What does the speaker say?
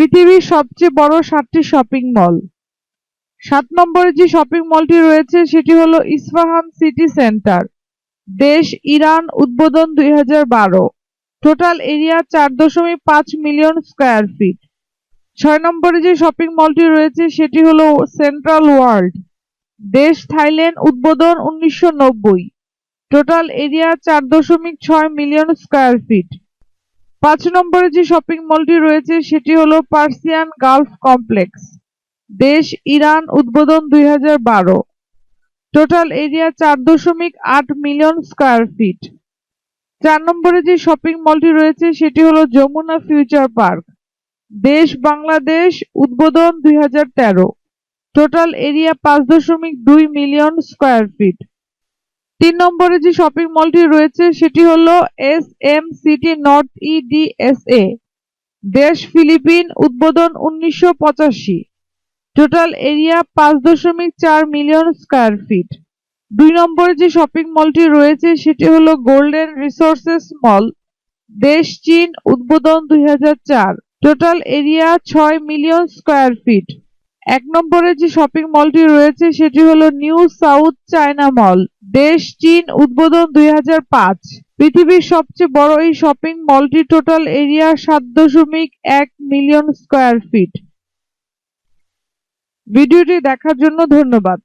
পৃথিবীর সবচেয়ে বড় সাতটি শপিং মল সাত নম্বরে যে শপিং মলটি রয়েছে, সেটি হলো ইস্পাহান সিটি সেন্টার। দেশ ইরান উদ্বোধন দুই হাজার বারো। টোটাল এরিয়া চার দশমিক পাঁচ মিলিয়ন স্কোয়ার ফিট। ছয় নম্বরে যে শপিং মলটি রয়েছে, সেটি হলো সেন্ট্রাল ওয়ার্ল্ড। দেশ থাইল্যান্ড উদ্বোধন উনিশশো নব্বই। টোটাল এরিয়া চার দশমিক ছয় মিলিয়ন স্কোয়ার ফিট। পাঁচ নম্বরে যে শপিং মলটি রয়েছে, সেটি হলো পার্সিয়ান গালফ কমপ্লেক্স দেশ ইরান উদ্বোধন দুই হাজার বারো। টোটাল এরিয়া চার দশমিক আট মিলিয়ন স্কোয়ার ফিট চার নম্বরে যে শপিং মলটি রয়েছে, সেটি হলো যমুনা ফিউচার পার্ক দেশ বাংলাদেশ উদ্বোধন দুই হাজার তেরো। টোটাল এরিয়া পাঁচ দশমিক দুই মিলিয়ন স্কোয়ার ফিট তিন নম্বরে যে শপিং মলটি রয়েছে, সেটি হলো S M city north EDSA দেশ ফিলিপিন, উদ্বোধন উনিশশো পঁচাশি। টোটাল এরিয়া পাঁচ দশমিক চার মিলিয়ন স্কোয়ার ফিট দুই নম্বরে যে শপিং মলটি রয়েছে, সেটি হলো গোল্ডেন রিসোর্সেস মল দেশ চীন, উদ্বোধন দুই হাজার চার। টোটাল এরিয়া ছয় মিলিয়ন স্কোয়ার ফিট এক নম্বরে যে শপিং মলটি রয়েছে, সেটি হলো নিউ সাউথ চায়না মল দেশ চীন উদ্বোধন দুই হাজার পাঁচ। পৃথিবীর সবচেয়ে বড় এই শপিং মলটি টোটাল এরিয়া সাত দশমিক এক মিলিয়ন স্কোয়ার ফিট। ভিডিওটি দেখার জন্য ধন্যবাদ।